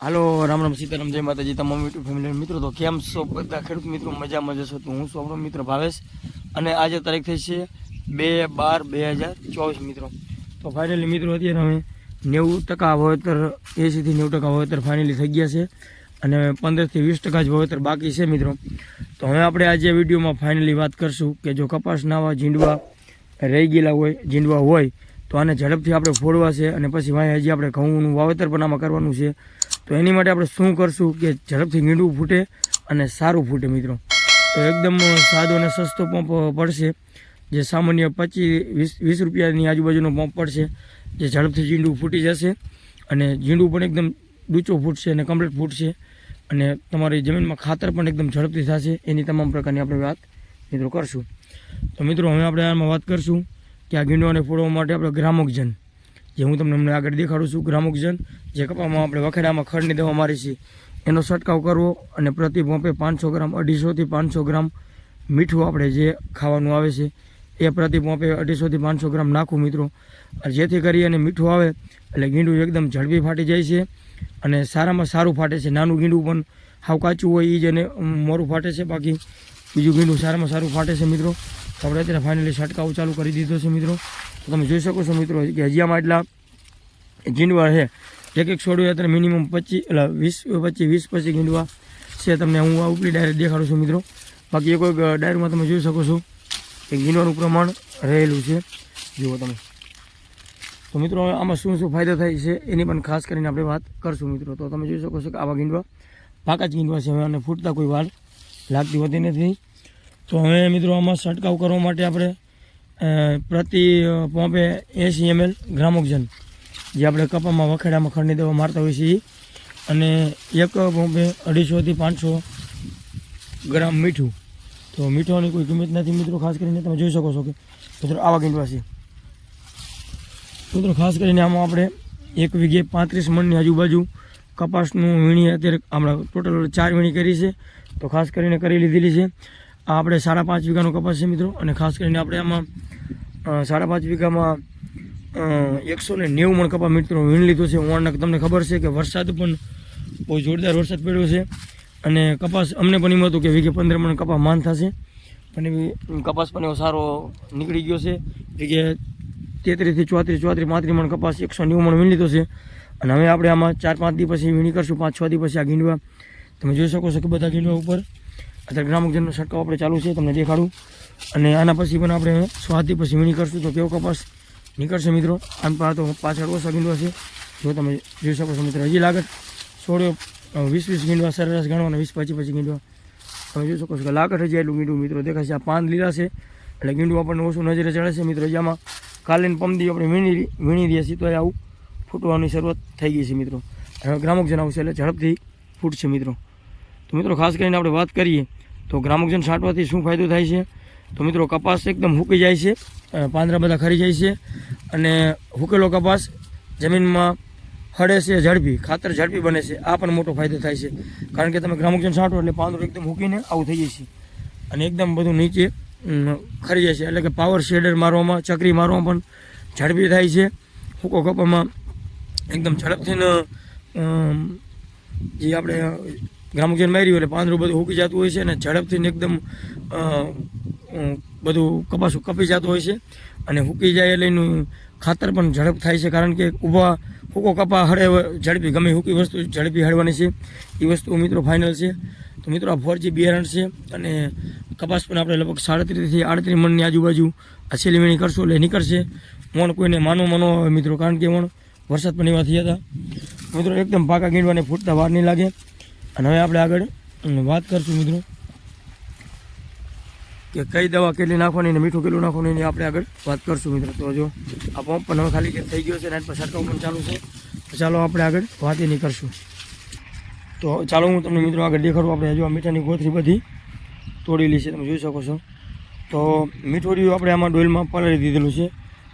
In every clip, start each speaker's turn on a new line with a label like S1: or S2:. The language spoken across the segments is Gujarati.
S1: હાલો, રામ રામ, સીતારામ, જય માતાજી, તમામ યુટ્યુબ ફેમિલી મિત્રો. તો કેમ છો બધા? ખેડૂત મિત્રો, મજામાં જશો તો હું છું આપણો મિત્ર ભાવેશ. અને આજે તારીખ થઈ છે બે બાર બે હજાર ચોવીસ, મિત્રો. તો ફાઇનલી મિત્રો, અત્યારે અમે નેવું ટકા વાવેતર એંસીથી નેવું ટકા વાવેતર ફાઇનલી થઈ ગયા છે. અને પંદરથી વીસ ટકા જ વાવેતર બાકી છે, મિત્રો. તો હવે આપણે આજે વિડીયોમાં ફાઇનલી વાત કરશું કે જો કપાસ, નાવા ઝીંડવા રહી ગયેલા હોય ઝીંડવા હોય, તો આને ઝડપથી આપણે ફોડવા છે અને પછી વાંહે હજી આપણે ઘઉંનું વાવેતર પણ આમાં કરવાનું છે. તો એની માટે આપણે શું કરશું કે ઝડપથી ગીંડું ફૂટે અને સારું ફૂટે મિત્રો. તો એકદમ સાદો અને સસ્તો પંપ પડશે, જે સામાન્ય પચીસ, વીસ વીસ રૂપિયાની આજુબાજુનો પંપ પડશે, જે ઝડપથી ઝીંડું ફૂટી જશે અને ઝીંડું પણ એકદમ ડૂચો ફૂટશે અને કમ્પ્લીટ ફૂટશે અને તમારી જમીનમાં ખાતર પણ એકદમ ઝડપથી થશે, એની તમામ પ્રકારની આપણે વાત મિત્રો કરશું. તો મિત્રો, હવે આપણે આમાં વાત કરશું કે આ ગીંડોને ફોડવા માટે આપણે ગ્રામોકજન જે હું તમને હમણાં આગળ દેખાડું છું ગ્રામોક્ઝન જે કપામાં આપણે વખેડામાં ખડની દવા મારી છે, એનો છંટકાવ કરવો અને પ્રતિ પંપે પાંચસો ગ્રામ, અઢીસોથી પાંચસો ગ્રામ મીઠું આપણે જે ખાવાનું આવે છે, એ પ્રતિ પંપે અઢીસોથી પાંચસો ગ્રામ નાખવું મિત્રો. જેથી કરી અને મીઠું આવે, એટલે ગીંડું એકદમ ઝડપી ફાટી જાય છે અને સારામાં સારું ફાટે છે. નાનું ગીંડું પણ હાવ કાચું હોય એ જ અને મોરું ફાટે છે બાકી બીજું ગીંડું સારામાં સારું ફાટે છે મિત્રો. આપણે અત્યારે ફાઇનલી છંટકાવ ચાલુ કરી દીધો છે મિત્રો. તમે જોઈ શકો છો મિત્રો કે હજી આમાં એટલા ગીંડવા છે. એક એક છોડ્યું અત્યારે મિનિમમ પચીસ એટલે વીસ પચીસ વીસ પચીસ ગીંડવા છે તમને હું આ ઉપલી ડાયરેક્ટ દેખાડું છું મિત્રો. બાકી એક ડાયરમાં તમે જોઈ શકો છો કે ગીંડવાનું પ્રમાણ રહેલું છે. જુઓ તમે. તો મિત્રો, આમાં શું શું ફાયદો થાય છે એની પણ ખાસ કરીને આપણે વાત કરશું મિત્રો. તો તમે જોઈ શકો છો કે આવા ગીંડવા પાકા જ ગીંડવા છે. હવે અને ફૂટતા કોઈ વાર લાગતી હોતી નથી. તો હવે મિત્રો, આમાં છંટકાવ કરવા માટે આપણે પ્રતિ એસી એંસી એમએલ ગ્રામોક્જન જે આપણે કપામાં વખેડામાં ખંડની દવા મારતા હોઈએ છીએ. અને એક પંપે અઢીસોથી પાંચસો ગ્રામ મીઠું. તો મીઠાની કોઈ કિંમત નથી મિત્રો, ખાસ કરીને તમે જોઈ શકો છો કે મિત્રો આવા ગીંડવાસી મિત્રો ખાસ કરીને આમાં આપણે એક વીઘે પાંત્રીસ મણની આજુબાજુ કપાસનું વીણી અત્યારે હમણાં ટોટલ ચાર વીણી કરી છે. તો ખાસ કરીને કરી લીધેલી છે. આ આપણે સાડા પાંચ વીઘાનો કપાસ છે મિત્રો. અને ખાસ કરીને આપણે આમાં સાડા પાંચ વીઘામાં એકસો ને નેવું મણ કપા મિત્રો વીણ લીધો છે. ઓણના તમને ખબર છે કે વરસાદ પણ બહુ જોરદાર વરસાદ પડ્યો છે. અને કપાસ અમને પણ એમ હતું કે વીઘે પંદર મણ કપા માન થશે. પણ એવી કપાસ પણ એવો સારો નીકળી ગયો છે. વીઘે તેત્રીસથી ચોત્રીસ ચોત્રીસ, પાંત્રીસ મણ કપાસ એકસો નેવું મણ વીણ લીધો છે. અને હવે આપણે આમાં ચાર, પાંચ દિવસ પછી વીણી કરશું. પાંચ, છ દિવસ પછી આ ગીંડવા. તમે જોઈ શકો છો કે બધા ગીંડવા ઉપર અત્યારે ગ્રામજનનો છંટકાવ આપણે ચાલુ છે. તમને દેખાડું. અને આના પછી પણ આપણે સ્વાદથી પછી વીણી કરશું. તો કેવો કપાસ નીકળશે મિત્રો. આમ પણ તો પાછળ ઓછા ગીંડવા છે. જો તમે જોઈ શકો છો મિત્રો, હજી લાગત છોડ્યો વીસ વીસ ગીંડવા સરેરાશ ગણવાના વીસ પચીસ પછી ગીંડવા તમે જોઈ શકો છો કે લાકડ હજી એટલું ગીંડું મિત્રો દેખાય છે. આ પાન લીલા છે, એટલે ગીંડું આપણને ઓછું નજરે ચડે છે મિત્રો. હજી આમાં કાલીન પમદી આપણે વીણી વીણી દઈએ છીએ તો આવું ફૂટવાની શરૂઆત થઈ ગઈ છે મિત્રો. હવે ગ્રામોકજન આવશે એટલે ઝડપથી ફૂટશે મિત્રો. તો મિત્રો, ખાસ કરીને આપણે વાત કરીએ તો ગ્રામકજન છાંટવાથી શું ફાયદો થાય છે? તો મિત્રો, કપાસ એકદમ હૂકી જાય છે. અ, પાંદડા બધા ખરી જાય છે. અને હૂકેલો કપાસ જમીનમાં હળે છે ઝડપી ખાતર ઝડપી બને છે. આ પણ મોટો ફાયદો થાય છે. કારણ કે તમે ગ્રામકજન છાંટો એટલે પાંદડું એકદમ હૂકીને આવું થઈ જાય છે. અને એકદમ બધું નીચે ખરી જાય છે. એટલે કે પાવર શેડર મારવામાં ચકરી મારવામાં પણ ઝડપી થાય છે. હુકો કપામાં એકદમ ઝડપથી જે આપણે ગ્રામોજન માર્યું એટલે પાંદડું બધું હૂકી જતું હોય છે અને ઝડપથી એકદમ બધું કપાસું કપી જતું હોય છે અને હૂકી જાય એટલે એનું ખાતર પણ ઝડપ થાય છે કારણ કે ઊભા હૂકો કપા હળે ઝડપી, ગમે હૂકી વસ્તુ ઝડપી હળવાની છે. એ વસ્તુ મિત્રો ફાઇનલ છે. તો મિત્રો આ ફોરજી બિયારણ છે અને કપાસ પણ આપણે લગભગ સાડત્રીસથી આડત્રીસ મણની આજુબાજુ આ છેલ્લી વીણી કરશું એટલે નીકળશે. મણ કોઈને માનો માનો આવે મિત્રો, કારણ કે મણ વરસાદ પણ એવા થયા હતા. મિત્રો એકદમ પાકા ગીંડવાને ફૂટતા વાર નહીં લાગે. અને હવે આપણે આગળ વાત કરશું મિત્રો. કે કઈ દવા કેટલી નાખવાની ને મીઠું કેટલું નાખવાનું એની આપણે આગળ વાત કરશું મિત્રો. તો જો, આ પંપ પણ હવે ખાલી થઈ ગયો છે ને પર છંટકાવ પણ ચાલુ છે. ચાલો આપણે આગળ વાત એની કરશું. તો ચાલો હું તમને મિત્રો આગળ દેખાડું. આપણે હજુ આ મીઠાની ગોથરી બધી તોડેલી છે, તમે જોઈ શકો છો. તો મીઠોડિયું આપણે આમાં ડોઈલમાં પલાળી દીધેલું છે.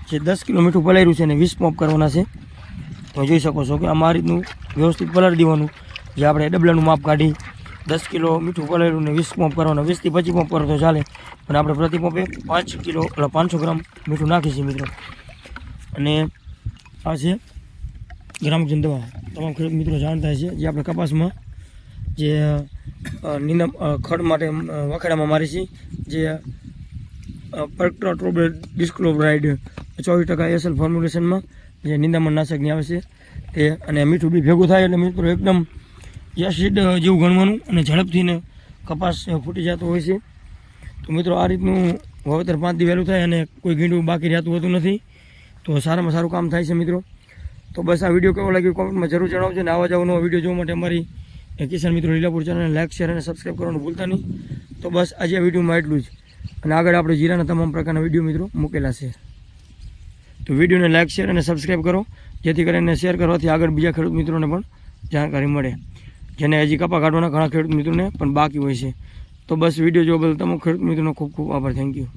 S1: જે દસ કિલો મીઠું પલાળ્યું છે અને વીસ પંપ કરવાના છે. તમે જોઈ શકો છો કે આમાં આ રીતનું વ્યવસ્થિત પલાળી દેવાનું. જે આપણે ડબલાનું માપ કાઢી દસ કિલો મીઠું પલાળ્યું ને વીસ પંપ કરવાનો, વીસથી પચીસ પંપ કરો તો ચાલે. પણ આપણે પ્રતિ પંપે પાંચ કિલો, એટલે પાંચસો ગ્રામ મીઠું નાખીશું મિત્રો. અને આ છે ગ્રામજન દવા. તમામ ખેડૂત મિત્રો જાણતા છે જે આપણે કપાસમાં જે નીંદમ ખડ માટે વખેડામાં મારી છે, જે પરક્ટ્રોબ્રેડ ડિસ્ક્લોબ્રાઇડ ચોવીસ ટકા એસલ ફોર્મ્યુલેશનમાં જે નિંદામણ નાશકની આવે છે, તે અને મીઠું બી ભેગું થાય એટલે મિત્રો એકદમ એસિડ જેવું ગણવાનું અને ઝડપથી ને કપાસ ફૂટી જતો હોય છે. તો મિત્રો આ રીતનું વાવેતર પાંચ દી વહેલું થાય અને કોઈ ગીંડું બાકી રહેતું હોતું નથી. તો સારામાં સારું કામ થાય છે મિત્રો. તો બસ આ વીડિયો કેવો લાગ્યો કોમેન્ટમાં જરૂર જણાવજો અને આવા જવાનો વીડિયો જોવા માટે અમારી કિસાન મિત્રો લીલાપુર ચેનલને લાઇક શેર અને સબસ્ક્રાઈબ કરવાનું ભૂલતા નહીં. તો બસ આજે આ વિડીયોમાં એટલું જ. અને આગળ આપણે જીરાના તમામ પ્રકારના વીડિયો મિત્રો મૂકેલા છે. તો વિડીયોને લાઇક શેર અને સબસ્ક્રાઈબ કરો. જેથી કરીને શેર કરવાથી આગળ બીજા ખેડૂત મિત્રોને પણ જાણકારી મળે. જેને હજી કપા કાઢવાના ઘણા ખેડૂત મિત્રોને પણ બાકી હોય છે. તો બસ વીડિયો જોવા બદલ તમામ ખેડૂત મિત્રોનો ખૂબ ખૂબ આભાર. Thank you